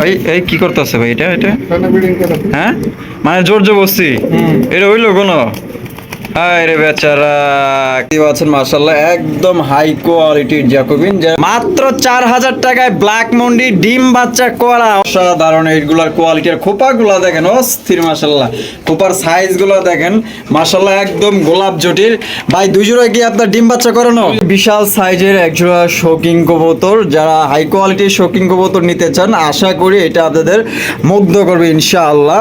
ভাই এই কি করতেছে ভাই? এটা এটা? হ্যাঁ? মানে জোর জবরদস্তি? এটা হইল কোনো? হায় রে বেচারা কি আছেন একদম হাই কোয়ালিটির জ্যাকোবিন মাত্র চার হাজার টাকায় ব্ল্যাক মন্ডি ডিম বাচ্চা করা অসাধারণ এইগুলার কোয়ালিটির খোপাগুলো দেখেন অস্থির মার্শাল্লাহ খোপার সাইজগুলো দেখেন মার্শাল্লাহ একদম গোলাপ জটির ভাই দুই জোড়া কি আপনার ডিম বাচ্চা করানো? বিশাল সাইজের এক জোড়া শৌকিং কবুতর। যারা হাই কোয়ালিটির শৌকিং কবুতর নিতে চান আশা করি এটা আপনাদের মুগ্ধ করবে ইনশাআল্লাহ।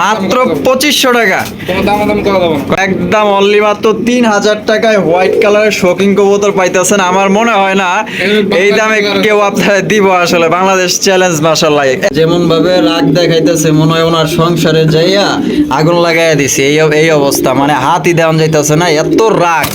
মাত্র পঁচিশশো টাকা। একদম অনলি মাত্র তিন হাজার টাকায় হোয়াইট কালারের শোকিং কবুতর পাইতেছেন। আমার মনে হয় না এই দামে কেউ আপনারা দিব আসলে। বাংলাদেশ চ্যালেঞ্জ মাসাল্লাহ যেমন ভাবে রাগ দেখাইতেছে মনে হয় ওনার সংসারে যাইয়া আগুন লাগাইয়া দিছে। এই এই অবস্থা। মানে হাতই দেওয়া যাইতেছে না এত রাগ।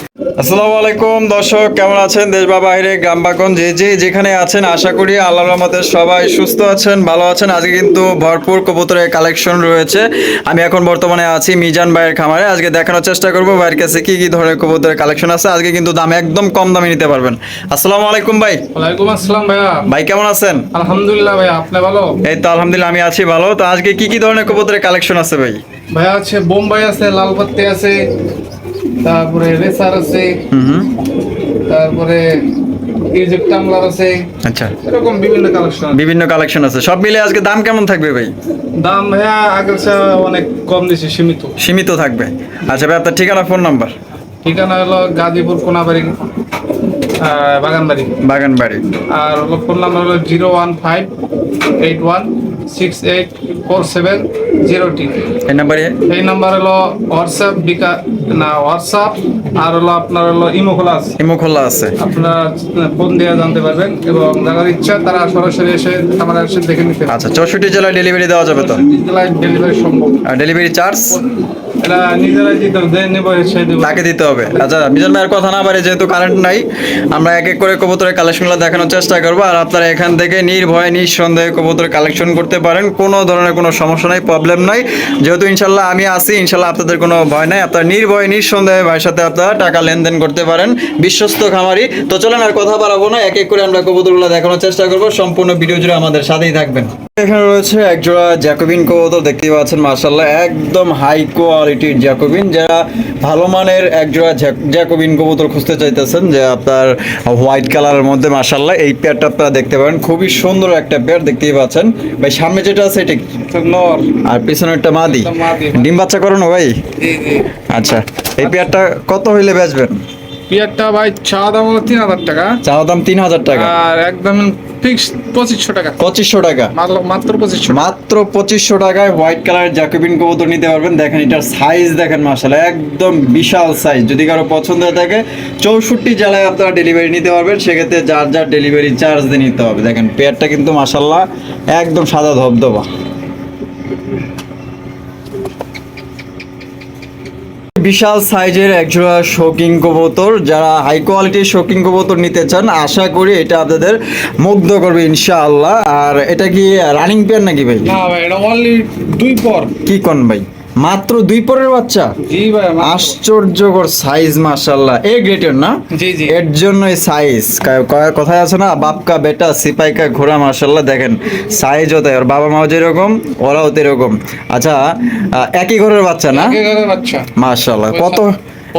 আসসালামু আলাইকুম দর্শক কেমন আছেন? দেশ বা বাইরে গ্রাম বাকন যে যে যেখানে আছেন আশা করি আল্লাহর রহমতে সবাই সুস্থ আছেন ভালো আছেন। আজকে কিন্তু ভরপুর কবুতরের কালেকশন রয়েছে। আমি এখন বর্তমানে আছি মিজান ভাইয়ের খামারে। আজকে দেখানোর চেষ্টা করব ভাইয়ের কাছে কি কি ধরনের কবুতরের কালেকশন আছে। আজকে কিন্তু দাম একদম কম দামে নিতে পারবেন। আসসালামু আলাইকুম ভাই। ওয়ালাইকুম আসসালাম ভাইয়া। ভাই কেমন আছেন? আলহামদুলিল্লাহ ভাইয়া আপনি ভালো? এই তো আলহামদুলিল্লাহ আমি আছি ভালো। তো আজকে কি কি ধরনের কবুতরের কালেকশন আছে ভাই? ভাইয়া আছে বোম্বাই আছে লালপাত্তি আছে তারপরে রেসার আছে। তারপরে আছে। আচ্ছা। এরকম বিভিন্ন কালেকশন বিভিন্ন কালেকশন আছে। সব মিলে আজকে দাম কেমন থাকবে ভাই? দাম ভাইয়া আগের অনেক কম দিছে সীমিত। সীমিত থাকবে। আচ্ছা ভাই আপনার ঠিকানা ফোন নাম্বার ঠিকানা হলো গাজীপুর কোনাবাড়ি বাগানবাড়ি। বাগান বাড়ি আর ফোন নাম্বার হলো zero one five eight one six eight four seven zero টি এই নাম্বারে? এই নাম্বার হলো হোয়াটসঅ্যাপ বিকা না হোয়াটসঅ্যাপ আর হলো আপনার হলো ইমো খোলা আছে। ইমো খোলা আছে। আপনারা ফোন দিয়ে জানতে পারবেন এবং যাদের ইচ্ছা তারা সরাসরি এসে আমার এসে দেখে নিতে আচ্ছা চৌষট্টি জেলায় ডেলিভারি দেওয়া যাবে তো? জেলায় ডেলিভারি সম্ভব। ডেলিভারি চার্জ তাকে দিতে হবে। আচ্ছা মিজান ভাইয়ের কথা না পারে যেহেতু কারেন্ট নাই, আমরা এক এক করে কবুতরের কালেকশনগুলো দেখানোর চেষ্টা করব। আর আপনারা এখান থেকে নির্ভয়ে, নিঃসন্দেহে কালেকশন করতে পারেন। কোনো ধরনের কোনো সমস্যা নাই প্রবলেম নাই। যেহেতু ইনশাল্লাহ আমি আছি, ইনশাল্লাহ আপনাদের কোনো ভয় নাই। আপনারা নির্ভয়ে, নিঃসন্দেহে ভাইয়ের সাথে আপনারা টাকা লেনদেন করতে পারেন। বিশ্বস্ত খামারি। তো চলেন আর কথা বাড়াবো না। এক এক করে আমরা কবুতরগুলো দেখানোর চেষ্টা করব। সম্পূর্ণ ভিডিও জুড়ে আমাদের সাথেই থাকবেন। এখানে রয়েছে একজোড়া জ্যাকোবিন কবুতর দেখতে পাচ্ছেন মার্শাল্লাহ একদম হাই কোয়ালিটির জ্যাকোবিন। যারা ভালো মানের একজোড়া জ্যাকোবিন কবুতর খুঁজতে চাইতেছেন যে আপনার হোয়াইট কালারের মধ্যে মার্শাল্লাহ এই পেয়ারটা আপনারা দেখতে পারেন। খুবই সুন্দর একটা পেয়ার দেখতেই পাচ্ছেন। ভাই সামনে যেটা আছে এটা? আর পিছনে একটা মাদি। ডিম বাচ্চা করানো ভাই? আচ্ছা এই পেয়ারটা কত হইলে বেচবেন? পিয়ারটা ভাই চা দাম হলো তিন হাজার টাকা। চাওয়া দাম তিন হাজার টাকা। আর একদম ফিক্স পঁচিশশো টাকা। পঁচিশশো টাকা। মাত্র পঁচিশশো। মাত্র পঁচিশশো টাকায় হোয়াইট কালার জ্যাকোবিন কবুতর নিতে পারবেন। দেখেন এটার সাইজ দেখেন মাসালা একদম বিশাল সাইজ যদি কারও পছন্দ হয়ে থাকে চৌষট্টি জেলায় আপনারা ডেলিভারি নিতে পারবেন। সেক্ষেত্রে যার যার ডেলিভারি চার্জ দিয়ে নিতে হবে। দেখেন পেয়ারটা কিন্তু মাসাল্লাহ একদম সাদা ধবধবা। বিশাল সাইজের একজোড়া শৌকিং কবুতর। যারা হাই কোয়ালিটির শৌকিং কবুতর নিতে চান আশা করি এটা আপনাদের মুগ্ধ করবে ইনশাআল্লাহ। আর এটা কি রানিং পেয়ার নাকি ভাই? না ভাই এটা অনলি দুই পর। কি কন ভাই? মাত্র দুই পরের বাচ্চা? জি ভাই আশ্চর্যকর সাইজ মাশাল্লাহ এ গ্রেটের না? জি জি। এর জন্যই সাইজ কথায় আছে না বাপকা বেটা সিপাইকা ঘোড়া মাশাল্লাহ দেখেন। সাইজও তাই ওর বাবা মাও যেরকম ওরাও তেরকম। আচ্ছা একই ঘরের বাচ্চা না? একে ঘরে বাচ্চা। মাশাল্লাহ কত?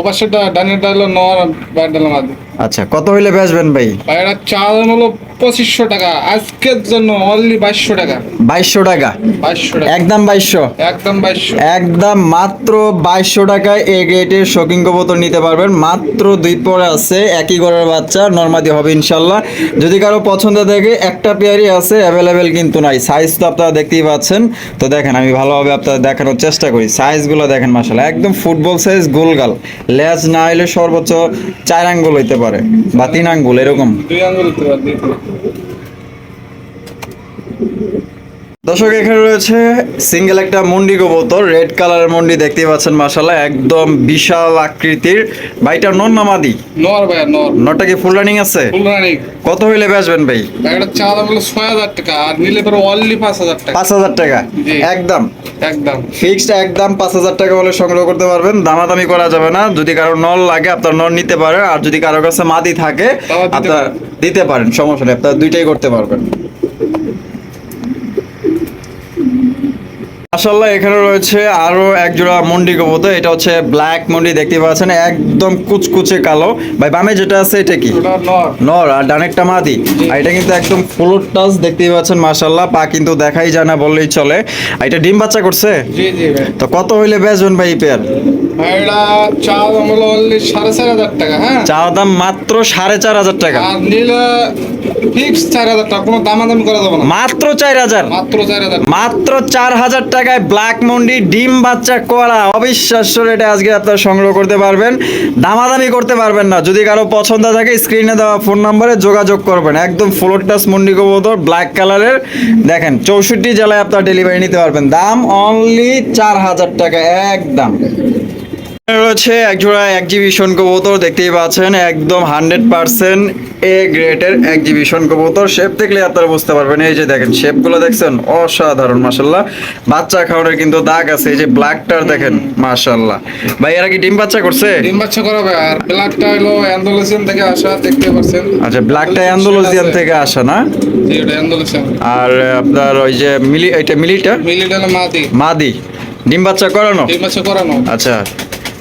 ওপাশেটা ডানেরটা হলো নর বাইরটা হলো আচ্ছা কত হইলে বেচবেন ভাই? ভাই এটা চা দাম হলো পঁচিশশো টাকা। আজকের জন্য অনলি বাইশশো টাকা। বাইশশো টাকা। বাইশশো টাকা। একদম বাইশশো। একদম বাইশশো। একদম মাত্র বাইশশো টাকায় এ গ্রেডের শৌকিং কবুতর নিতে পারবেন। মাত্র দুই পরে আছে একই ঘরের বাচ্চা নর্মাদি হবে ইনশাল্লাহ। যদি কারও পছন্দ থাকে একটা পেয়ারই আছে অ্যাভেলেবেল কিন্তু নাই। সাইজ তো আপনারা দেখতেই পাচ্ছেন। তো দেখেন আমি ভালোভাবে আপনাদের দেখানোর চেষ্টা করি। সাইজগুলো দেখেন মাসাল একদম ফুটবল সাইজ গোলগাল লেজ না হলে সর্বোচ্চ চার আঙ্গুল হইতে পারে বা তিন আঙ্গুল এরকম। দুই আঙ্গুল দিতে পারবি Thank you. দর্শক এখানে রয়েছে সিঙ্গেল একটা মন্ডি কবুতর রেড কালারের মন্ডি দেখতে পাচ্ছেন মাসাল্লাহ একদম বিশাল আকৃতির। ভাইটা নন নামাদি? নর ভাই নর। নটা কি ফুল রানিং আছে? ফুলরানি কত হইলে বেচবেন ভাই? এটা চা দাম হলো ছয় হাজার টাকা আর নিলে পরে অনলি পাঁচ হাজার টাকা। পাঁচ হাজার টাকা? একদম। একদম। ফিক্সড একদম পাঁচ হাজার টাকা হলে সংগ্রহ করতে পারবেন দামাদামি করা যাবে না। যদি কারও নল লাগে আপনার নল নিতে পারে আর যদি কারও কাছে মাদি থাকে আপনার পারেন। দিতে পারেন সমস্যা নেই আপনার দুইটাই করতে পারবেন। মাশাল্লাহ এখানে রয়েছে আরও এক জোড়া মন্ডি কবুতর এটা হচ্ছে ব্ল্যাক মন্ডি দেখতে পাচ্ছেন একদম কুচকুচে কালো। ভাই বামে যেটা আছে এটা কি? নর। আর ডানেরটা মাদি। আর এটা কিন্তু একদম ফ্লোর টাচ দেখতেই পাচ্ছেন মাসাল্লাহ পা কিন্তু দেখাই যায় না বললেই চলে। আর এটা ডিম বাচ্চা করছে? তো কত হইলে বেচবেন ভাই এই পেয়ার সাড়ে চার হাজার টাকা হ্যাঁ? দাম মাত্র সাড়ে চার হাজার টাকা। আর নিলে ফিক্স চার হাজার টাকা কোনো দামাদামি করা যাবে না। মাত্র চার হাজার। মাত্র চার হাজার মাত্র চার হাজার টাকায় ব্ল্যাক মন্ডি ডিম বাচ্চা অবিশ্বাস্য রেটে আজকে আপনারা সংগ্রহ করতে পারবেন। দামাদামি করতে পারবেন না। যদি কারও পছন্দ থাকে স্ক্রিনে দেওয়া ফোন নম্বরে যোগাযোগ করবেন। একদম ফ্লোর টাচ মন্ডি কবুতর ব্ল্যাক কালারের দেখেন চৌষট্টি জেলায় আপনারা ডেলিভারি নিতে পারবেন। দাম অনলি চার হাজার টাকা একদম। রয়েছে একজোড়া এক্সিবিশন কবুতর দেখতেই পাচ্ছেন একদম হান্ড্রেড পার্সেন্ট এ গ্রেডের এক্সিবিশন কবুতর। শেপ দেখলে আপনারা বুঝতে পারবেন এই যে দেখেন শেপগুলো দেখছেন অসাধারণ মাসাল্লাহ বাচ্চা খাওয়ার কিন্তু দাগ আছে এই যে ব্ল্যাকটার দেখেন মাশাল্লাহ ভাই এরা কি ডিম বাচ্চা করছে? ডিম বাচ্চা করাবে আর ব্ল্যাকটা হলো অ্যান্ডোলেশিয়ান থেকে আসা দেখতে পাচ্ছেন। আচ্ছা ব্ল্যাকটা অ্যান্ডোলজিয়ান থেকে আসা না? অ্যান্ডোলেশিয়ান আর আপনার ওই যে মিলি এটা মিলিটা? মিলিট মাদি। মাদি। ডিম বাচ্চা করানো? ডিম বাচ্চা করানো। আচ্ছা।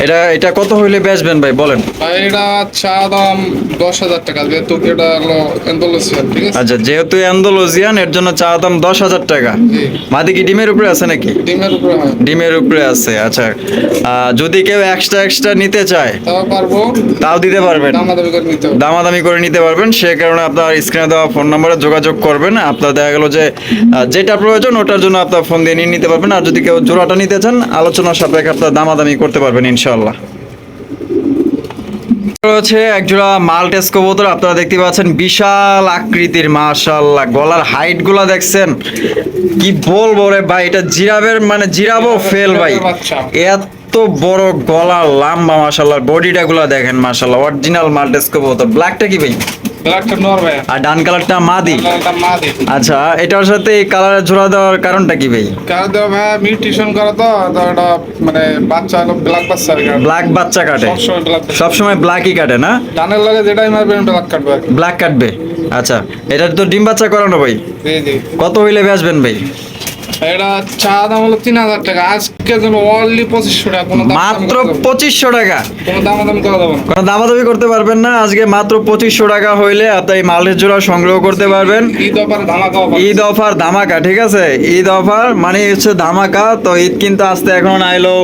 এটা এটা কত হইলে বেচবেন ভাই বলেন। এটা চা দাম দশ হাজার টাকা যেহেতু এটা হলো ঠিক আছে? আচ্ছা যেহেতু অ্যান্ডোলজিয়ান এর জন্য চা দাম দশ হাজার টাকা। জি। মাদি কি ডিমের উপরে আছে নাকি? ডিমের উপরে ডিমের উপরে আছে আচ্ছা। যদি কেউ এক্সট্রা এক্সট্রা নিতে চায় তাও পারব। তাও দিতে পারবেন। দামাদামি করে নিতে হবে। দামাদামি করে নিতে পারবেন সে কারণে আপনার স্ক্রিনে দেওয়া ফোন নম্বরে যোগাযোগ করবেন। আপনার দেখা গেল যে যেটা প্রয়োজন ওটার জন্য আপনার ফোন দিয়ে নিয়ে নিতে পারবেন। আর যদি কেউ জোড়াটা নিতে চান আলোচনার সাপেক্ষে আপনার দামাদামি করতে পারবেন ইনশাল্লাহ রয়েছে একজোড়া মালটেস কবুতর আপনারা দেখতে পাচ্ছেন বিশাল আকৃতির মাশাল্লাহ গলার হাইটগুলা দেখছেন কি বলব রে ভাই এটা জিরাবের মানে জিরাবো ফেল ভাই। এত বড় গলা লাম্বা মাশাল্লাহ বডিটা গুলা দেখেন মাশাল্লাহ অরিজিনাল মালটেস কবুতর। ব্ল্যাকটা কি ভাই? আর ডান কালারটা মাদি? আচ্ছা এটার সাথে এই জোড়া দেওয়ার কারণটা কি ভাই? কারণ দেওয়া ভাই মিউটেশন করা তো তো এটা মানে বাচ্চা হলো ব্ল্যাক বাচ্চা ব্ল্যাক বাচ্চা কাটে। ব্ল্যাকই কাটে না? ডানের লাগে যেটাই মারবেন ব্ল্যাক কাটবে ব্ল্যাক কাটবে। আচ্ছা এটার তো ডিম বাচ্চা করানো ভাই। কত হইলে বেচবেন ভাই এটা চা দাম হলো তিন হাজার টাকা। আজকে জন্য অনলি পঁচিশশো টাকা কোনো মাত্র পঁচিশশো টাকা? কোনো দামাদামি করা যাবে কোনো দামাদামি করতে পারবেন না আজকে মাত্র পঁচিশশো টাকা হইলে আপনি মালের জোড়া সংগ্রহ করতে পারবেন। ঈদ অফার ধামাকা ঈদ অফার ধামাকা ঠিক আছে? ঈদ অফার মানে হচ্ছে ধামাকা তো ঈদ কিন্তু আসতে এখন আইলো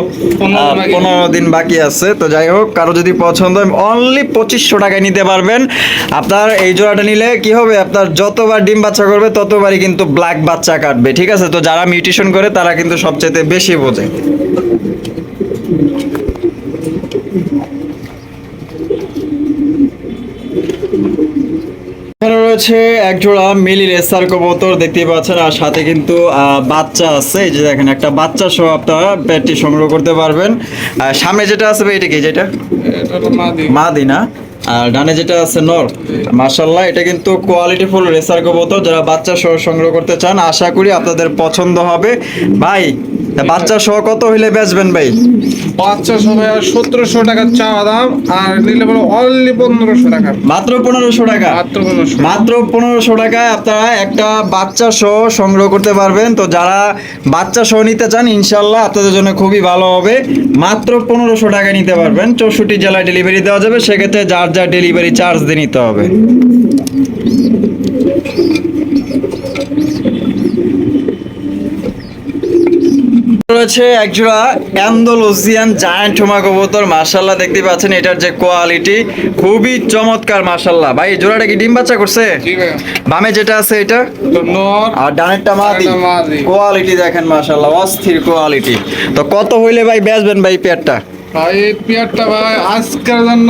পনেরো দিন বাকি। আছে। তো যাই হোক কারও যদি পছন্দ হয় অনলি পঁচিশশো টাকায় নিতে পারবেন। আপনার এই জোড়াটা নিলে কি হবে? আপনার যতবার ডিম বাচ্চা করবে ততবারই কিন্তু ব্ল্যাক বাচ্চা কাটবে ঠিক আছে? তো যারা মিউটেশন করে তারা কিন্তু সবচেয়ে বেশি বোঝে। এখানে রয়েছে এক মিলি রেসার কবুতর দেখতে পাচ্ছেন আর সাথে কিন্তু আহ, বাচ্চা আছে। এই যে দেখেন একটা বাচ্চা সহ আপনারা সংগ্রহ করতে পারবেন। সামনে যেটা আছে এটা কি যেটা? মাদি না? আর ডানে যেটা আছে নর মাশাল্লাহ এটা কিন্তু কোয়ালিটি ফুল রেসার কবুতর যারা বাচ্চা সহ সংগ্রহ করতে চান আশা করি আপনাদের পছন্দ হবে। ভাই বাচ্চা সহ কত হইলে বেচবেন ভাই? বাচ্চা সবাই সতেরোশো টাকার চা দাম আর নিলে বলো অনলি পনেরোশো টাকা। মাত্র পনেরোশো টাকা? মাত্র পনেরোশো। মাত্র পনেরোশো টাকায় আপনারা একটা বাচ্চা সহ সংগ্রহ করতে পারবেন। তো যারা বাচ্চা সহ নিতে চান ইনশাল্লাহ আপনাদের জন্য খুবই ভালো হবে। মাত্র পনেরোশো টাকায় নিতে পারবেন। চৌষট্টি জেলায় ডেলিভারি দেওয়া যাবে। সেক্ষেত্রে যার যার ডেলিভারি চার্জ দিয়ে নিতে হবে। রয়েছে একজোড়া জায়ান্ট হোমা কবুতর। মার্শাল্লাহ দেখতে পাচ্ছেন এটার যে কোয়ালিটি খুবই চমৎকার মার্শাল্লাহ ভাই জোড়াটা কি ডিম বাচ্চা করছে? বামে যেটা আছে এটা? আর ডানেরটা মাদি। কোয়ালিটি দেখেন মার্শাল্লাহ অস্থির কোয়ালিটি তো কত হইলে ভাই বেচবেন ভাই পেয়ারটা ভাই পেয়ারটা ভাই আজকের জন্য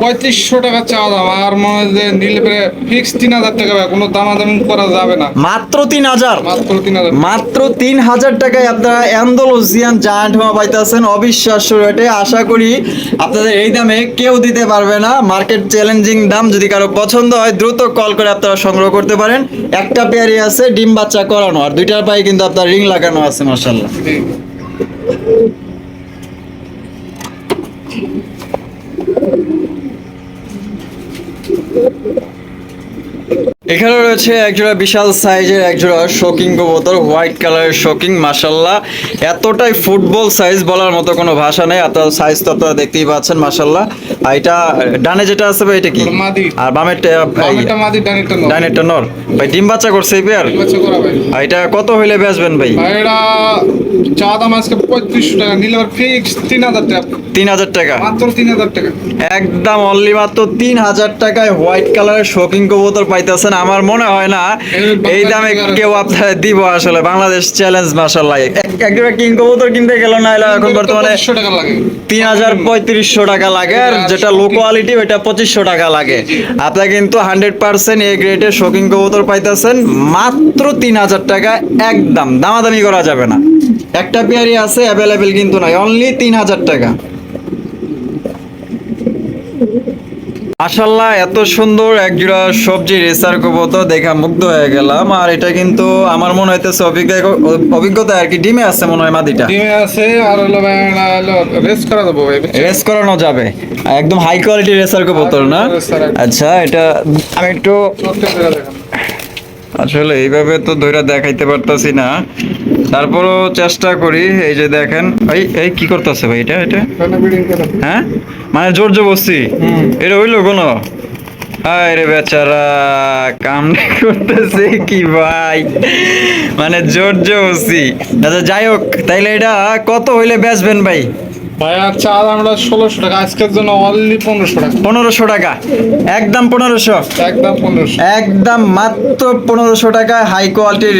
পঁয়ত্রিশশো টাকা চা দাম আর মনে হয় যে নিলে পরে ফিক্স তিন হাজার টাকা ভাই কোনো দামাদামি করা যাবে না। মাত্র তিন হাজার? মাত্র তিন হাজার মাত্র তিন হাজার টাকায় আপনারা অ্যান্ডোলজিয়ান জায়ান্ট হোমা পাইতেছেন অবিশ্বাস্য রেটে। আশা করি আপনাদের এই দামে কেউ দিতে পারবে না। মার্কেট চ্যালেঞ্জিং দাম যদি কারও পছন্দ হয় দ্রুত কল করে আপনারা সংগ্রহ করতে পারেন। একটা পেয়ারই আছে ডিম বাচ্চা করানো আর দুইটার পায়ে কিন্তু আপনার রিং লাগানো আছে মার্শাল্লাহ জি। এখানে রয়েছে একজোড়া বিশাল সাইজের একজোড়া শোকিং কবুতর হোয়াইট কালারের শোকিং মাসাল্লাহ এতটাই ফুটবল সাইজ বলার মতো কোনো ভাষা নেই আপনার সাইজ তো আপনারা দেখতেই পাচ্ছেন মাসাল্লাহ আর এটা ডানে যেটা আছে ভাই এটা কি? আর বামেরটা মাদি ডানেরটা নর। ভাই ডিম বাচ্চা করছে এই পেয়ার? আর এটা কত হইলে বেচবেন ভাই? ভাই চা দাম আজকে পঁয়ত্রিশশো টাকা নিলে ফিক্স তিন হাজার টাকা। তিন হাজার টাকা? মাত্র তিন হাজার টাকা। একদম অনলি মাত্র তিন হাজার টাকায় হোয়াইট কালারের শোকিং কবুতর পাইতেছেন আমার মনে হয় না এই দামে কেউ আপনারা দিব আসলে। বাংলাদেশ চ্যালেঞ্জ মাসাল্লাহ একজোড়া কিং কবুতর কিনতে গেল না এলা এখন বর্তমানে তিন হাজার পঁয়ত্রিশশো টাকা লাগে আর যেটা লো কোয়ালিটি ওইটা পঁচিশশো টাকা লাগে। আপনার কিন্তু হান্ড্রেড পার্সেন্ট এ গ্রেডের শোকিং কবুতর পাইতেছেন মাত্র তিন হাজার টাকা একদম। দামাদামি করা যাবে না। একটা পেয়ারি আছে অ্যাভেলেবেল কিন্তু নয় অনলি তিন হাজার টাকা। মাশাল্লাহ এত সুন্দর একজোড়া সবজি রেসার কবুতর দেখা মুগ্ধ হয়ে গেলাম। আর এটা কিন্তু আমার মনে হইতেছে অভিজ্ঞতা আর কি ডিমে আছে মনে হয় মাদিটা। ডিমে আছে আর হলো রেস্ট করা দেবো ভাই রেস করানো যাবে। একদম হাই কোয়ালিটি রেসার কবুতর না? আচ্ছা এটা আমি একটু। আসলে এইভাবে তো ধইরা দেখাইতে পারতাছি না। তারপরও চেষ্টা করি এই যে দেখেন এই এই কি করতেছে ভাই এটা এটা। হ্যাঁ? মানে জোর জবস্তি। এটা হইল কোনো? হায় রে বেচারা কাম করতেছে কি ভাই? মানে জোর জবস্তি আচ্ছা যাই হোক তাইলে এটা কত হইলে বেচবেন ভাই? ভাই আর আমরা ষোলোশো টাকা আজকের জন্য অনলি পনেরোশো টাকা। পনেরোশো টাকা। একদম পনেরোশো। একদম পনেরোশো। একদম মাত্র পনেরোশো টাকায় হাই কোয়ালিটির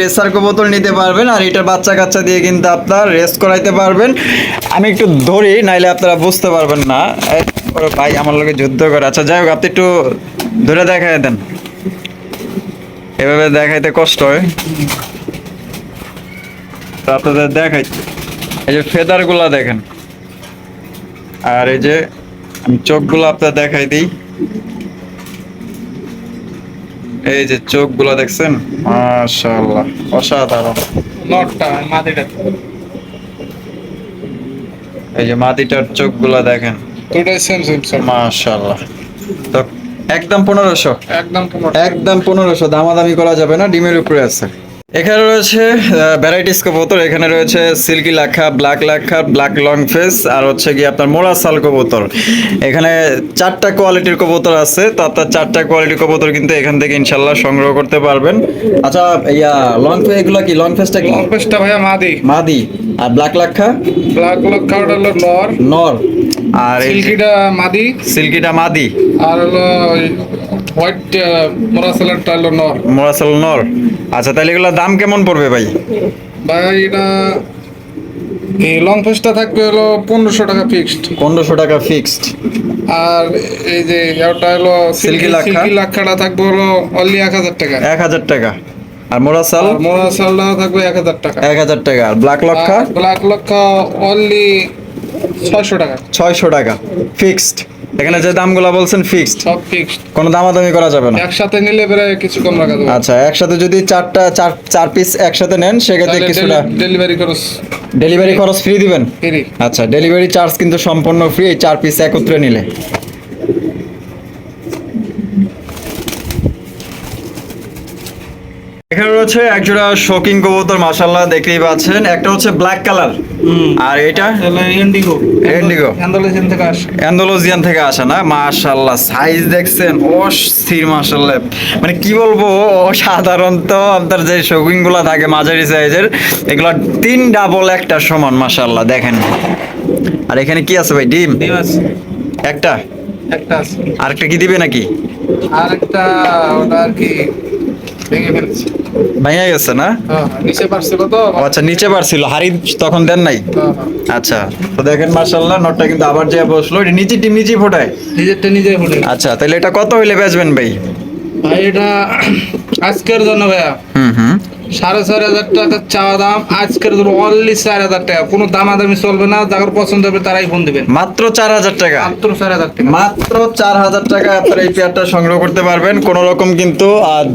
বোতল নিতে পারবেন আর এটা বাচ্চা কাচ্চা দিয়ে কিন্তু আপনার রেস করাইতে পারবেন। আমি একটু ধরি নাইলে আপনারা বুঝতে পারবেন না। ভাই আমার লোকে যুদ্ধ করে। আচ্ছা যাই হোক আপনি একটু ধরে দেখাই দেন। এভাবে দেখাইতে কষ্ট হয়। তো আপনাদের দেখাই। এই যে ফেদারগুলা দেখেন। আর এই যে আমি চোখগুলো আপনার দেখাই দিই। এই যে চোখগুলো দেখছেন? মাশাআল্লাহ অসাধারণ। নটটা মাদিটা এই যে মাদিটার চোখগুলো দেখেন। দুটাই সেম সেম সব মাশাআল্লাহ। তো একদম পনেরোশো? একদম পনেরো একদম পনেরোশো দামাদামি করা যাবে না ডিমের উপরে আছে। এখানে রয়েছে ভ্যারাইটিস কবুতর এখানে রয়েছে silky Lakha black Lakha black long face আর হচ্ছে কি আপনার মোরা সাল কবুতর। এখানে চারটা কোয়ালিটির কবুতর আছে তো আপনার চারটা কোয়ালিটির কবুতর কিন্তু এখান থেকে ইনশাল্লাহ সংগ্রহ করতে পারবেন। আচ্ছা ইয়া লং ফেস এগুলো কি? লং ফেসটা কি? লং ফেসটা ভাইয়া মাদি। মাদি। আর black Lakha black black card হলো নর। নর। আর সিল্কিটা মাদি। সিল্কিটা মাদি। আর হলো হোয়াইট মোরাসেলারটা হলো নর। মোরাসাল নর। আচ্ছা তাহলে এগুলোর দাম কেমন পড়বে ভাই? ভাই এটা এই লং ফেসটা থাকবে হলো পনেরোশো টাকা ফিক্সড পনেরোশো টাকা ফিক্সড আর এই যে ওটা হলো সিল্কি লাক্ষা? সিল্কি লাক্ষাটা থাকবে হলো অনলি এক হাজার টাকা। এক হাজার টাকা। আর মোরাসাল আর মোরাসালটা থাকবে এক হাজার টাকা। এক হাজার টাকা। আর black Lakkha black Lakkha only ছয়শো টাকা। ছয়শো টাকা। ফিক্সড এখানে যে দামগুলো বলছেন ফিক্সড সব ফিক্সড কোনো দামাদামি করা যাবে না? একসাথে নিলে প্রায় কিছু কম রাখা যাবে। আচ্ছা একসাথে যদি চারটা চার চার পিস একসাথে নেন সেক্ষেত্রে কিছুটা ডেলিভারি খরচ ডেলিভারি খরচ ফ্রি দিবেন? ফ্রি আচ্ছা ডেলিভারি চার্জ কিন্তু সম্পূর্ণ ফ্রি এই চার পিস একত্রে নিলে। এখানে রয়েছে একজোড়া শোকিং কবুতর মাশাল্লাহ দেখতেই পাচ্ছেন। একটা হচ্ছে ব্ল্যাক কালার আর এটা? Indigo Indigo। অ্যান্ডালোজিয়ান থেকে আসে। অ্যান্ডোলজিয়ান থেকে আসে না? মাশাল্লাহ সাইজ দেখছেন অস্থির মাশাল্লাহ মানে কি বলব সাধারণত আপনার যে শৌকিংগুলা থাকে মাঝারি সাইজের এগুলো তিন ডাবল একটা সমান মাশাল্লাহ দেখেন। আর এখানে কি আছে ভাই? ডিম? ডিম আছে। একটা? একটা আছে। আরেকটা কি দিবে নাকি? আর একটা ওটা আর কি ভেঙে ফেলেছি। গেছে না? হ্যাঁ, নিচে পারছিল তো। আচ্ছা নিচে পারছিল হাড়ি তখন দেন নাই? হ্যাঁ, হ্যাঁ। আচ্ছা তো দেখেন মাশাল্লাহ নটটা কিন্তু আবার যে বসল এটা নিচে টিম নিচেই ফোটায়। নিজেরটা নিজে ফোটায়। আচ্ছা তাহলে এটা কত হইলে বেচবেন ভাই? ভাই এটা আজকের জন্য ভাইয়া। হুম হুম। সাড়ে চার হাজার টাকা চাওয়া দাম। আজকের জন্য অনলি চার হাজার টাকা। কোনো দামাদামি চলবে না যার পছন্দ হবে তারাই ফোন দিবেন মাত্র চার হাজার টাকা। মাত্র চার হাজার টাকা। মাত্র চার হাজার টাকা আপনারা এই পেয়ারটা সংগ্রহ করতে পারবেন। কোনো রকম কিন্তু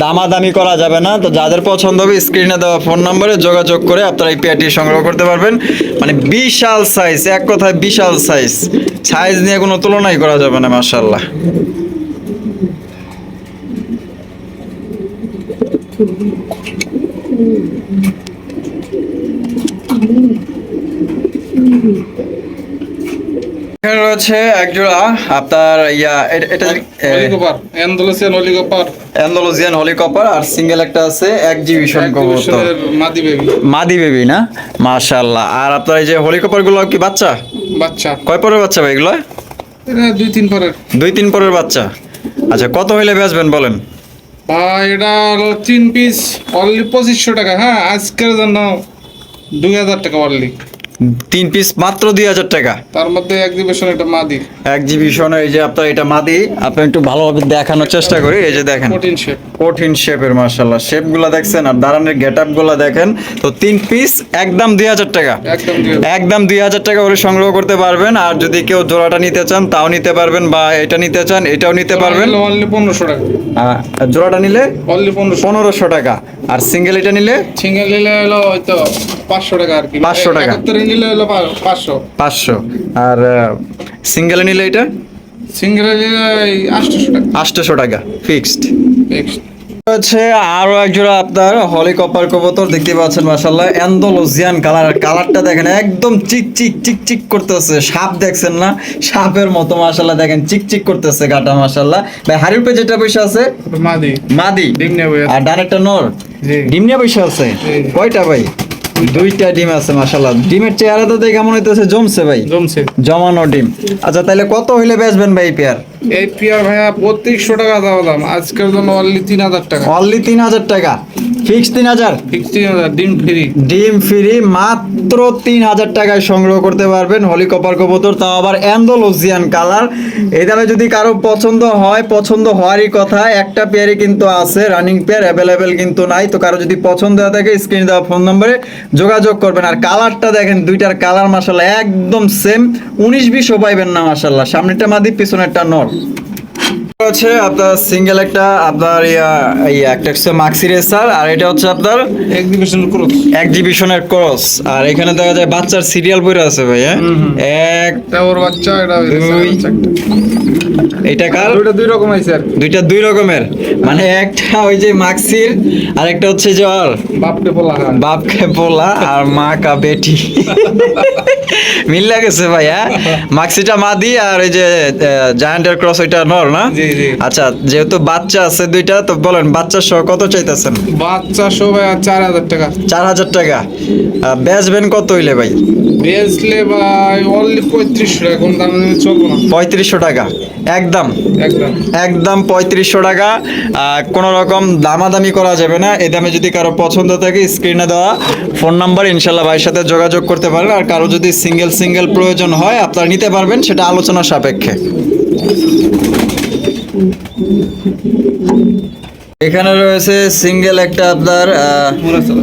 দামাদামি করা যাবে না। তো যাদের পছন্দ হবে স্ক্রিনে দেওয়া ফোন নম্বরে যোগাযোগ করে আপনারা এই পেয়ারটি সংগ্রহ করতে পারবেন। মানে বিশাল সাইজ এক কথায় বিশাল সাইজ সাইজ নিয়ে কোনো তুলনাই করা যাবে না মার্শাল্লাহ এখানে রয়েছে এক জোড়া আপনার ইয়া এটা- অ্যান্ডালুসিয়ান অলিগোপার অ্যান্ডালুজিয়ান হলিকপার আর সিঙ্গেল একটা আছে কবুতর মাদি বেবি। মাদি বেবি না? মাশাআল্লাহ। আর আপনার এই যে হলিকপারগুলো কি বাচ্চা? বাচ্চা। কয় পরের বাচ্চা ভাই এগুলো? দুই তিন পরের। দুই তিন পরের বাচ্চা। আচ্ছা কত হইলে বেচবেন বলেন? এটা তিন পিস অনলি পঁচিশশো টাকা হ্যাঁ আজকের জন্য দুই হাজার টাকা অনলি তিন পিস মাত্র দুই হাজার টাকা। তার মধ্যে এক্সিবিশন এটা মাদি। এক্সিবিশনের এই যে আপনার এটা মাদি আপনি একটু ভালোভাবে দেখানোর চেষ্টা করি এই যে দেখেন। প্রোটিন শেপ কঠিন শেপের মার্শাল্লাহ শেপগুলা দেখছেন আর দাঁড়ানোর গেট আপগুলা দেখেন। তো তিন পিস একদম দুই হাজার টাকা। একদম দুই হাজার। টাকা করে সংগ্রহ করতে পারবেন। আর যদি কেউ জোড়াটা নিতে চান তাও নিতে পারবেন বা এটা নিতে চান এটাও নিতে পারবেন। অনলি পনেরোশো টাকা। জোড়াটা নিলে অনলি পনেরোশো। পনেরোশো টাকা। আর সিঙ্গেল এটা নিলে সিঙ্গেল নিলে হলো হয়তো পাঁচশো টাকা আর কি। 500 টাকা। নিলে হলো পাঁচশো। পাঁচশো। আর সিঙ্গেলে নিলে এটা? সিঙ্গেল নিলে আটশোশো টাকা। আটশোশো টাকা ফিক্সড. হচ্ছে আরও এক জোড়া আপনার হলি কপার কবুতর দেখতে পাচ্ছেন অ্যান্ডোলজিয়ান কালার কালারটা দেখেন একদম চিক চিক চিক চিক করতেছে। সাপ দেখছেন না? সাপের মতো মাশাল্লাহ দেখেন চিক চিক করতেছে গাটা মাশাল্লাহ ভাই হাড়ির পে যেটা পয়সা আছে? মাদি। মাদি। ডিম আর ডানেরটা নর? জি। ডিম নিয়ে পয়সা আছে। কয়টা ভাই? দুইটা ডিম আছে মাশাল্লাহ ডিমের চেহারা তো দেখে কেমন হইতেছে জমছে ভাই। জমছে। জমানো ডিম। আচ্ছা তাহলে কত হইলে বেচবেন ভাই এই পেয়ার? এই পেয়ার ভাইয়া বত্রিশশো টাকা দেওয়া দাম। আজকের জন্য অনলি তিন হাজার টাকা। অনলি তিন হাজার টাকা। ফিক্স তিন হাজার? ফিক্স তিন হাজার ডিম ফ্রি। ডিম ফ্রি মাত্র তিন হাজার টাকায় সংগ্রহ করতে পারবেন হলি কপার কবুতর তাও আবার অ্যান্ডোলজিয়ান কালার। এই দামে যদি কারও পছন্দ হয় পছন্দ হওয়ারই কথা একটা পেয়ারই কিন্তু আছে রানিং পেয়ার অ্যাভেলেবেল কিন্তু নাই। তো কারও যদি পছন্দ হয়ে থাকে স্ক্রিন দেওয়া ফোন নম্বরে যোগাযোগ করবেন। আর কালারটা দেখেন দুইটার কালার মাসাল্লাহ একদম সেম উনিশ বিশও পাইবেন না মাসাল্লাহ সামনেরটা মাদি পিছনেরটা নর। হচ্ছে আপনার সিঙ্গেল একটা আপনার ইয়া একটা হচ্ছে মাক্সি রেসার আর এটা হচ্ছে আপনার এক্সিবিশন ক্রুজ এক্সিবিশনের ক্রস আর এখানে দেখা যায় বাচ্চার সিরিয়াল বইরা আছে ভাই হ্যাঁ? এক এটা ওর বাচ্চা এটা দুই। একটা। এইটা কার? দুইটা দুই রকম আর দুইটা দুই রকমের। মানে একটা ওই যে মাক্সির আর একটা হচ্ছে যে ওর বাপকে বলা হয়। বাপকে পোলা আর মা কা বেটি। মিল লাগেছে ভাই হ্যাঁ? মাক্সিটা মাদি আর ওই যে জায়ান্টের ক্রস ওইটা নর না? জি। আচ্ছা যেহেতু বাচ্চা আছে দুইটা তো বলেন বাচ্চা সহ কত চাইতেছেন? বাচ্চা সব ভাইয়া চার হাজার টাকা। চার হাজার টাকা। বেচবেন কত হইলে ভাই? বেচলে ভাই অনলি পঁয়ত্রিশশো টাকা কোন দামে দিলে চলবো না। পঁয়ত্রিশশো টাকা। একদম। একদম। একদম পঁয়ত্রিশশো টাকা। কোনো রকম দামাদামি করা যাবে না। এই দামে যদি কারও পছন্দ থাকে স্ক্রিনে দেওয়া ফোন নাম্বার ইনশাল্লাহ ভাইয়ের সাথে যোগাযোগ করতে পারেন আর কারও যদি সিঙ্গেল সিঙ্গেল প্রয়োজন হয় আপনারা নিতে পারবেন সেটা আলোচনা সাপেক্ষে। এখানে রয়েছে সিঙ্গেল একটা আপনার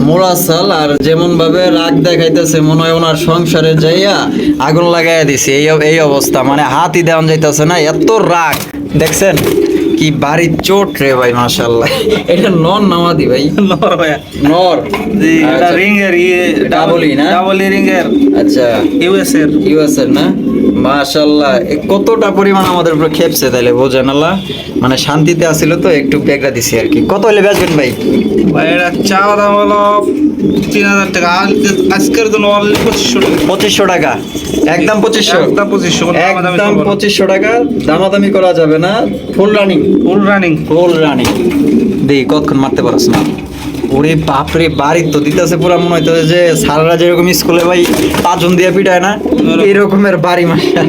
মোরাসাল। আর যেমন ভাবে রাগ দেখাইতেছে, মনে হয় ওনার সংসারে যাইয়া আগুন লাগাইয়া দিছে এই এই অবস্থা মানে হাতই দেওয়া যাইতেছে না, এত রাগ, দেখছেন কি বাড়ির চোট রে ভাই মাশাল্লাহ এটা নর নামাদি ভাই? নর ভাই নর। জি এটা আচ্ছা, রিং এর ইয়ে ডাবলই না? ডাবল রিং এর আচ্ছা। ইউএস এর ইউএস এর না? মাশাল্লাহ এ কতটা পরিমাণ আমাদের উপরে খেপছে তাইলে বোঝেন আল্লাহ? মানে শান্তিতে আসিল তো একটু বেগরা দিছি আর কি। কত হলে বেচবেন ভাই? ভাই এটা চাওয়া দাম হলো তিন হাজার টাকা। আজকের জন্য অনলি পঁচিশশো টাকা। পঁচিশশো টাকা। একদম পঁচিশশো। একদম পঁচিশশো একদম পঁচিশশো টাকা। দামাদামি করা যাবে না। Full running full running full running দেই কতক্ষণ মারতে পারছ না ওরে বাপরে বাড়ি তো দিতেছে পুরা মনে হইতেছে যে সারারা যেরকম স্কুলে ভাই পাঁচজন দিয়ে পিটায় না এরকমের বাড়ি মাসা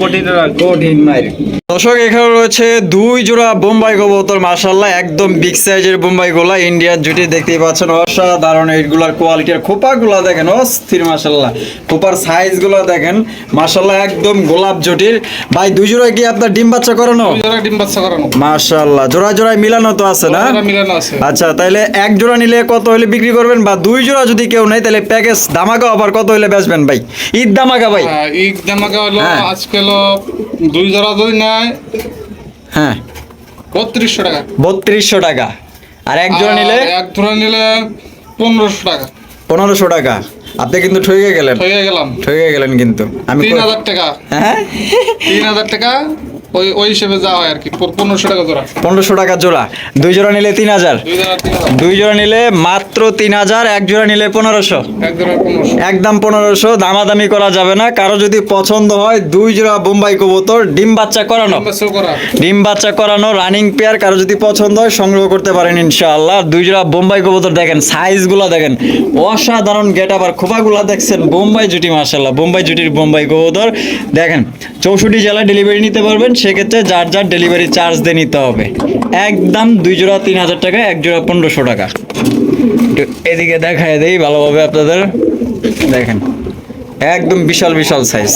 কঠিন দর্শক এখানে রয়েছে দুই জোড়া বোম্বাই কবুতর মাশাল্লাহ একদম বিগ সাইজের বোম্বাই গোলা ইন্ডিয়ার জুটি দেখতেই পাচ্ছেন অসাধারণ এইগুলার কোয়ালিটির খোপাগুলা দেখেন অস্থির মাশাল্লাহ খোপার সাইজগুলা দেখেন মাশাল্লাহ একদম গোলাপ জুটির। ভাই দুই জোড়া কি আপনার ডিম বাচ্চা করানো? দুই জোড়া ডিম বাচ্চা করানো। মাশাল্লাহ জোড়া জোড়ায় মিলানো তো আছে না? মিলানো আছে। আচ্ছা তাহলে এক জোড়া নিলে কত হলে বিক্রি করবেন? বা দুই জোড়া যদি কেউ নেই তাহলে প্যাকেজ ধামাকা আবার কত হলে বেচবেন ভাই? ঈদ ধামাকা ভাই? ঈদ এই দামাকা হলো হ্যাঁ। আজকে হলো দুই জোড়া যদি নেয় হ্যাঁ? বত্রিশশো টাকা। বত্রিশশো টাকা। আর এক জোড়া নিলে? এক জোড়া নিলে পনেরোশো টাকা। পনেরোশো টাকা। আপনি কিন্তু ঠকে গেলেন। ঠকে গেলাম। ঠকে গেলেন কিন্তু। আমি তিন হাজার টাকা। হ্যাঁ? তিন হাজার টাকা ওই ওই হিসেবে যা হয় আর কি। পনেরোশো টাকা জোড়া। পনেরোশো টাকা জোড়া। দুই জোড়া নিলে তিন হাজার। দুই জোড়া নিলে মাত্র তিন হাজার এক জোড়া নিলে পনেরোশো। একদম পনেরোশো দামাদামি করা যাবে না। কারও যদি পছন্দ হয় দুই জোড়া বোম্বাই কবুতর ডিম বাচ্চা করানো। ডিম বাচ্চা করানো রানিং পেয়ার কারও যদি পছন্দ হয় সংগ্রহ করতে পারেন ইনশাআল্লাহ। দুই জোড়া বোম্বাই কবুতর দেখেন সাইজগুলো দেখেন। অসাধারণ গেট আবার খোপাগুলো দেখছেন বোম্বাই জুটি মার্শাল্লাহ বোম্বাই জুটির বোম্বাই কবুতর। দেখেন চৌষট্টি জেলায় ডেলিভারি নিতে পারবেন সেক্ষেত্রে যার যার ডেলিভারি চার্জ দিয়ে নিতে হবে। একদম দুই জোড়া তিন হাজার টাকা, এক জোড়া পনেরোশো টাকা। এদিকে দেখায় দেই ভালোভাবে আপনাদের। দেখেন, একদম বিশাল বিশাল সাইজ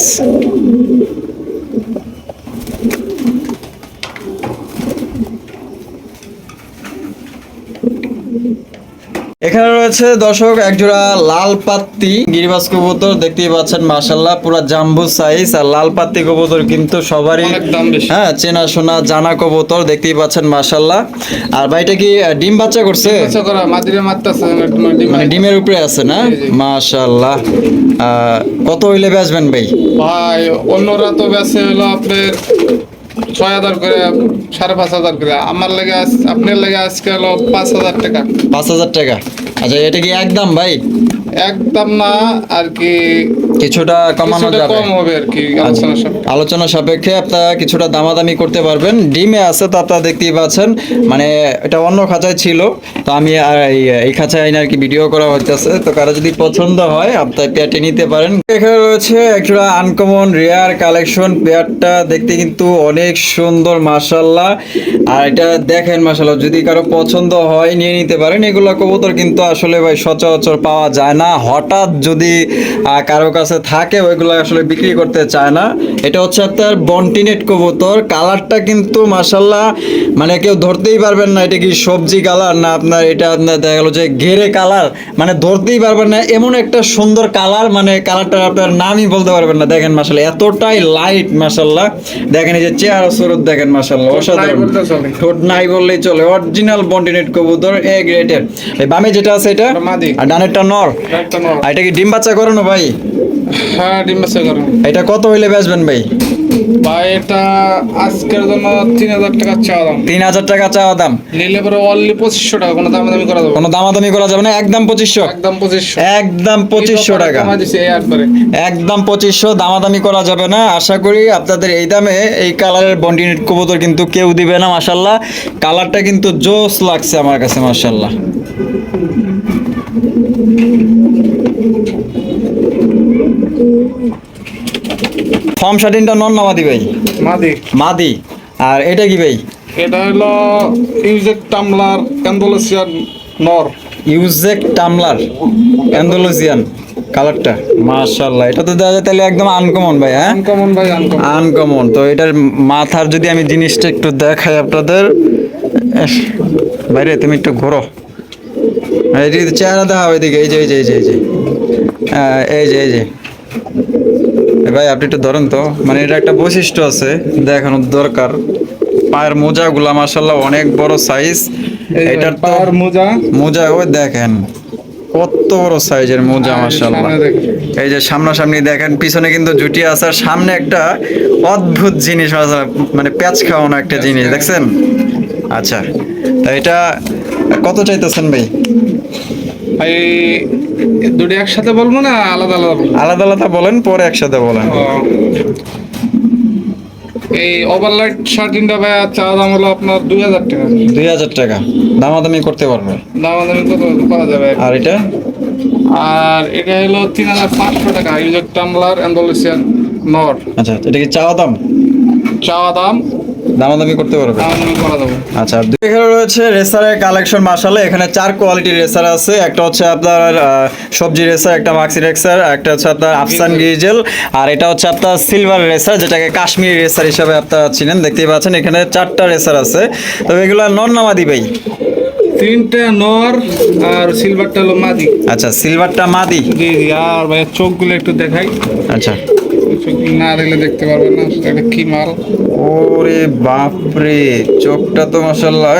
এখানে রয়েছে দর্শক একজোড়া লাল পাত্তি গিরিবাস কবুতর দেখতেই পাচ্ছেন মাশাল্লাহ পুরা জাম্বু সাইজ আর লাল পাত্তি কবুতর কিন্তু সবারই। হ্যাঁ চেনা শোনা জানা কবুতর দেখতেই পাচ্ছেন মাশাল্লাহ আর ভাইটা কি ডিম বাচ্চা করছে? মাদিরে মারতেছে মানে ডিমের উপরে আছে না। আহ, কত হইলে বেচবেন ভাই? ভাই অন্যরা তো বেসে হলো আপনার ছয় হাজার করে সাড়ে পাঁচ হাজার করে। আমার লেগে আপনার লেগে আজকে হলো পাঁচ হাজার টাকা। পাঁচ হাজার টাকা। আচ্ছা এটা কি একদম ভাই? একদম না আর কি কিছুটা কমানো যাবে। কম হবে আর কি আলোচনা সাপেক্ষে। আপনারা কিছুটা দামাদামি করতে পারবেন। ডিমে আছে তো আপনারা দেখতেই পাচ্ছেন। মানে এটা অন্য খাঁচায় ছিল তো আমি আর এই খাঁচায় আইনে আর কি ভিডিও করা হইতেছে। তো কারও যদি পছন্দ হয় আপনার পেয়ারটি নিতে পারেন। এখানে রয়েছে একটা আনকমন রেয়ার কালেকশন পেয়ারটা দেখতে কিন্তু অনেক সুন্দর মাশাল্লাহ আর এটা দেখেন মাশাল্লাহ যদি কারও পছন্দ হয় নিয়ে নিতে পারেন। এগুলো কবুতর কিন্তু আসলে ভাই সচরাচর পাওয়া যায় না। হঠাৎ যদি কারও কাছে থাকে ওইগুলো আসলে বিক্রি করতে চায় না। এটা হচ্ছে আপনার বন্টিনেট কবুতর। কালারটা কিন্তু মাশাল্লাহ মানে কেউ ধরতেই পারবেন না এটা কি সবজি কালার না আপনার এটা আপনার দেখা গেলো যে ঘেরে কালার মানে ধরতেই পারবেন না এমন একটা সুন্দর কালার মানে কালারটা আপনার নামই বলতে পারবেন না। দেখেন মাশাল্লাহ এতটাই লাইট মাশাল্লাহ দেখেন এই যে চেহারা স্বরূপ দেখেন মাশাল্লাহ অসাধারণ। ঠোঁট নাই বললেই চলে। অরিজিনাল বন্টিনেট কবুতর এ গ্রেটের বামে যেটা আছে এটা আর ডানেরটা নর। এটা কি ডিম বাচ্চা করানো ভাই? হ্যাঁ ডিম বেসে করা এটা কত হইলে বেচবেন ভাই? ভাই এটা আজকের জন্য তিন হাজার টাকা চাওয়া দাম। তিন হাজার টাকা চাওয়া দাম। নিলে পরে অনলি পঁচিশশো টাকা কোনো দাম দামি করা যাবে। কোনো দামাদামি করা যাবে না একদম পঁচিশশো। একদম পঁচিশশো। একদম পঁচিশশো টাকা। একদম পঁচিশশো দামাদামি করা যাবে না। আশা করি আপনাদের এই দামে এই কালারের বন্ডিনেট কবুতর কিন্তু কেউ দিবে না মাসাল্লাহ কালারটা কিন্তু জোস লাগছে আমার কাছে মাসাল্লাহ ফর্ম শার্টিনটা নন না মাদি ভাই? মাদি। মাদি। আর এটা কি ভাই? এটা হলো ইউজেক টামলার অ্যান্ডোলেসিয়ান নর। ইউজেক টামলার অ্যান্ডোলজিয়ান কালারটা। মাশাল্লাহ এটা তো যায় তাহলে একদম আনকমন ভাই হ্যাঁ? আনকমন ভাই আনকমন আনকমন তো এটার মাথার যদি আমি জিনিসটা একটু দেখাই আপনাদের বাইরে তুমি একটু ঘোরো। এই যে চেহারা দেখা এই যে এই যে এই যে এই যে এই যে এই যে। ভাই আপনি একটু ধরেন তো। মানে এটা একটা বৈশিষ্ট্য আছে দেখানোর দরকার। পায়ের মোজা গুলা মাসাল্লাহ অনেক বড় সাইজ এটার তো পাওয়ার মোজা? মোজা ওই দেখেন কত বড় সাইজের মোজা মাসাল্লাহ এই যে সামনাসামনি দেখেন পিছনে কিন্তু জুটি আছে আর সামনে একটা অদ্ভুত জিনিস মানে প্যাচ খাওয়ানো একটা জিনিস দেখছেন? আচ্ছা তা এটা কত চাইতেছেন ভাই? ভাই দুটি একসাথে বলব না আলাদা আলাদা আলাদা আলাদা বলেন পরে একসাথে বলেন। এই ওভারলাইট শার্টিনটা ভাই চাওয়া দাম হলো আপনার দুই হাজার টাকা। দুই হাজার টাকা। দামাদামি করতে পারবে। দামাদামি কত করা যাবে। আর এটা? আর এটা হলো তিন হাজার পাঁচশো টাকা। ইউজেক টামলার অ্যান্ডোলেসিয়ান নর আচ্ছা এটা কি চাওয়া দাম? চাওয়া দাম দামাদামি করতে পারবে? আচ্ছা এখানে রয়েছে রেসারের কালেকশন মাসালে এখানে চার কোয়ালিটির রেসার আছে। একটা হচ্ছে আপনার সবজি রেসার একটা মাক্সি রেসার একটা হচ্ছে আপনার আফসান গ্রিজেল আর এটা হচ্ছে আপনার সিলভার রেসার যেটাকে কাশ্মীরি রেসার হিসাবে আপনারা চিনেন। দেখতেই পাচ্ছেন এখানে চারটা রেসার আছে। তবে এগুলো নন নামাদি ভাই? তিনটে নর আর সিলভারটা হলো মাদি। আচ্ছা সিলভারটা মাদি। জি আর ভাই চোখগুলো একটু দেখাই। আচ্ছা। না দেখলে দেখতে পারবেন না এটা কি মাল? ওরে বাপরে চোখটা তো মাসাল্লাহ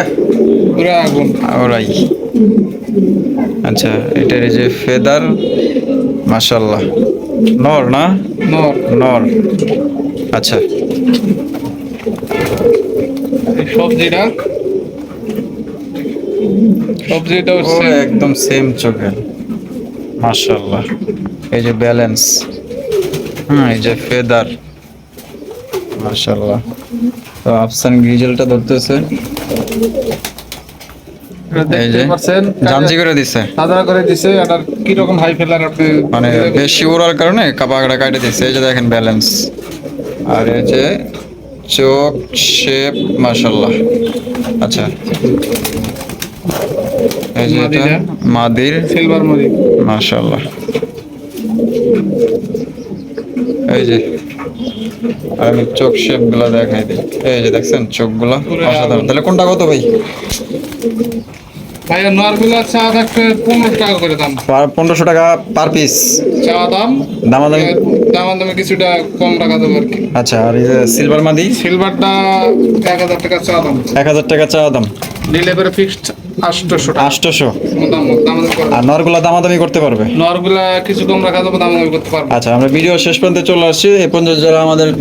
পুরো আগুন। ওরাই আচ্ছা এটার এই যে ফেদার মাসাল্লাহ নর না? নর। নর। আচ্ছা। সবজিটা? সবজিটা একদম সেম চোখের। মাশাল্লাহ এই যে ব্যালেন্স হুম এই যে ফেদার। তো আফসান গ্রিজেলটা ধরতেছে। এই যে দেখতে পাচ্ছেন জানজি করে দিছে। সাদা করে দিছে এটা কি রকম হাই ফেলার আপনি মানে বেশি ওড়ার কারণে কাপাকড়া কাটে দিচ্ছে এই যে দেখেন ব্যালেন্স আর এই যে চোখ শেপ মাশাল্লাহ আচ্ছা। এই যে মাদির সিলভার মরি মাশাল্লাহ এই যে আমি চোখ শেপগুলা দেখাই দিই। এই যে দেখছেন চোখগুলা অসাধারণ। তাহলে কোনটা কত ভাই? ভাইয়া নরগুলো চা থাকবে পনেরো টাকা করে দাম। পনেরোশো টাকা পার পিস। চা দাম? দামাদামি দাম দামে কিছুটা কম টাকা দেবো আর কি। আচ্ছা আর এই সিলভার মাদি? সিলভারটা এক হাজার টাকা চা দাম। এক হাজার টাকা চা দাম। নিলে ফিক্সড আটশোশো। আটশোশো? দাম দাম করে। আর নরগুলা দামাদামি করতে পারবে? নরগুলা কিছু কম রাখা যাবে দাম করতে পারব। আচ্ছা আমরা ভিডিও শেষ পর্যন্ত চলে আসছি। এ পর্যন্ত যারা আমাদের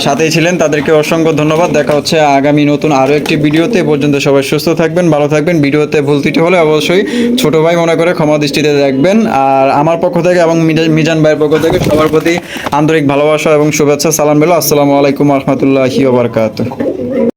সাথেই ছিলেন তাদেরকে অসংখ্য ধন্যবাদ। দেখা হচ্ছে আগামী নতুন আরও একটি ভিডিওতে। এ পর্যন্ত সবাই সুস্থ থাকবেন ভালো থাকবেন। ভিডিওতে ভুল ত্রুটি হলে অবশ্যই ছোট ভাই মনে করে ক্ষমা দৃষ্টিতে দেখবেন। আর আমার পক্ষ থেকে এবং মিজা- মিজান ভাইয়ের পক্ষ থেকে সবার প্রতি আন্তরিক ভালোবাসা এবং শুভেচ্ছা সালাম বেলো। আসসালামু আলাইকুম রহমতুল্লাহি ওবরকাত